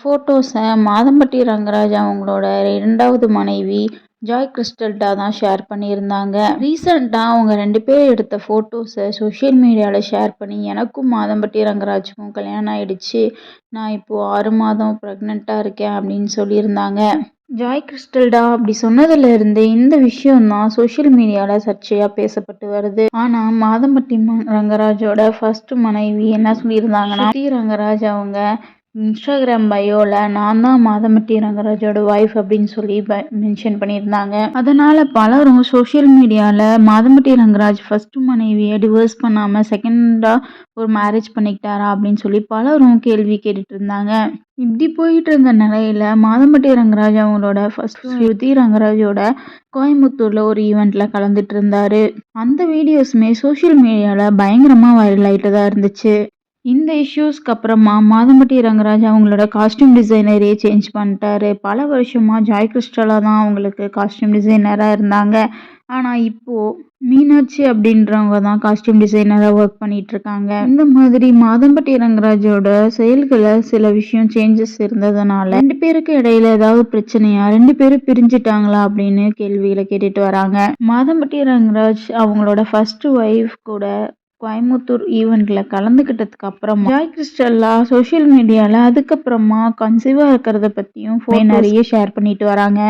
ஃபோட்டோஸை மாதம்பட்டி ரங்கராஜ் அவங்களோட இரண்டாவது மனைவி ஜாய் கிறிஸ்டல்டா தான் ஷேர் பண்ணியிருந்தாங்க. ரீசண்டாக அவங்க ரெண்டு பேர் எடுத்த ஃபோட்டோஸை சோஷியல் மீடியாவில் ஷேர் பண்ணி எனக்கும் மாதம்பட்டி ரங்கராஜுக்கும் கல்யாணம் ஆயிடுச்சு. நான் இப்போது ஆறு மாதம் ப்ரெக்னெண்ட்டாக இருக்கேன் அப்படின்னு சொல்லியிருந்தாங்க. ஜாய் கிறிஸ்டல்டா அப்படி சொன்னதுலேருந்து இந்த விஷயம் தான் சோஷியல் மீடியாவில் சர்ச்சையாக பேசப்பட்டு வருது. ஆனால் மாதம்பட்டி ரங்கராஜோட ஃபர்ஸ்ட் மனைவி என்ன சொல்லியிருந்தாங்கன்னா ஸ்ரீ ரங்கராஜ் அவங்க இன்ஸ்டாகிராம் பயோவில் நான் தான் மாதம்பட்டி ரங்கராஜோட ஒய்ஃப் அப்படின்னு சொல்லி மென்ஷன் பண்ணியிருந்தாங்க. அதனால் பலரும் சோஷியல் மீடியாவில் மாதம்பட்டி ரங்கராஜ் ஃபர்ஸ்ட் மனைவியை டிவோர்ஸ் பண்ணாமல் செகண்டாக ஒரு மேரேஜ் பண்ணிக்கிட்டாரா அப்படின்னு சொல்லி பலரும் கேள்வி கேட்டுட்டு இருந்தாங்க இப்படி போயிட்டு இருந்த நிலையில மாதம்பட்டி ரங்கராஜ் அவங்களோட ஃபர்ஸ்ட் ஸ்ருதி ரங்கராஜோட கோயம்புத்தூர்ல ஒரு ஈவெண்ட்ல கலந்துட்டு இருந்தாரு அந்த வீடியோஸுமே சோஷியல் மீடியால பயங்கரமா வைரல் ஆயிட்டு தான் இருந்துச்சு. இந்த இஷ்யூஸ்க்கு அப்புறமா மாதம்பட்டி ரங்கராஜ் அவங்களோட காஸ்டியூம் டிசைனரே சேஞ்ச் பண்ணிட்டாரு. பல வருஷமாக ஜாய் கிறிஸ்டலா தான் அவங்களுக்கு காஸ்டியூம் டிசைனராக இருந்தாங்க. ஆனால் இப்போது மீனாட்சி அப்படின்றவங்க தான் காஸ்டியூம் டிசைனராக ஒர்க் பண்ணிட்டு இருக்காங்க. இந்த மாதிரி மாதம்பட்டி ரங்கராஜோட செயல்களை சில விஷயம் சேஞ்சஸ் இருந்ததுனால ரெண்டு பேருக்கு இடையில ஏதாவது பிரச்சனையா ரெண்டு பேரும் பிரிஞ்சிட்டாங்களா அப்படின்னு கேள்விகளை கேட்டுட்டு வராங்க. மாதம்பட்டி ரங்கராஜ் அவங்களோட ஃபர்ஸ்ட் ஒய்ஃப் கூட கோயம்புத்தூர் ஈவெண்ட்டில் கலந்துக்கிட்டதுக்கு அப்புறமா ஜாய் கிறிஸ்டல்லா சோஷியல் மீடியாவில் அதுக்கப்புறமா கன்சீவாக இருக்கிறத பற்றியும் ஃபோன் நிறைய ஷேர் பண்ணிட்டு வராங்க.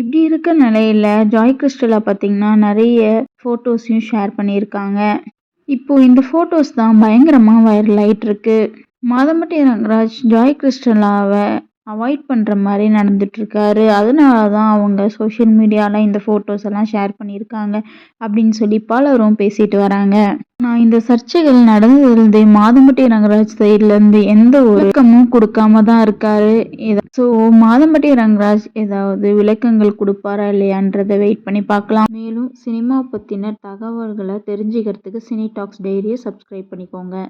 இப்படி இருக்க நிலையில் ஜாய் கிறிஸ்டலா பார்த்தீங்கன்னா நிறைய ஃபோட்டோஸையும் ஷேர் பண்ணியிருக்காங்க. இப்போது இந்த ஃபோட்டோஸ் தான் பயங்கரமாக வைரல் ஆகிட்டுருக்கு மாதம்பட்டி ரங்கராஜ் ஜாய் கிறிஸ்டலாவை அவாய்ட் பண்ணுற மாதிரி நடந்துகிட்ருக்காரு அதனால தான் அவங்க சோஷியல் மீடியாவில் இந்த ஃபோட்டோஸ் எல்லாம் ஷேர் பண்ணியிருக்காங்க அப்படின்னு சொல்லி பலரும் பேசிட்டு வராங்க. நான் இந்த சர்ச்சைகள் நடந்ததுலேருந்து மாதம்பட்டி ரங்கராஜ் சைட்லேருந்து எந்த விளக்கமும் கொடுக்காம தான் இருக்காரு. ஸோ மாதம்பட்டி ரங்கராஜ் ஏதாவது விளக்கங்கள் கொடுப்பாரா இல்லையான்றதை வெயிட் பண்ணி பார்க்கலாம். மேலும் சினிமா பற்றின தகவல்களை தெரிஞ்சுக்கிறதுக்கு சினி டாக்ஸ் டைரியை சப்ஸ்கிரைப் பண்ணிக்கோங்க.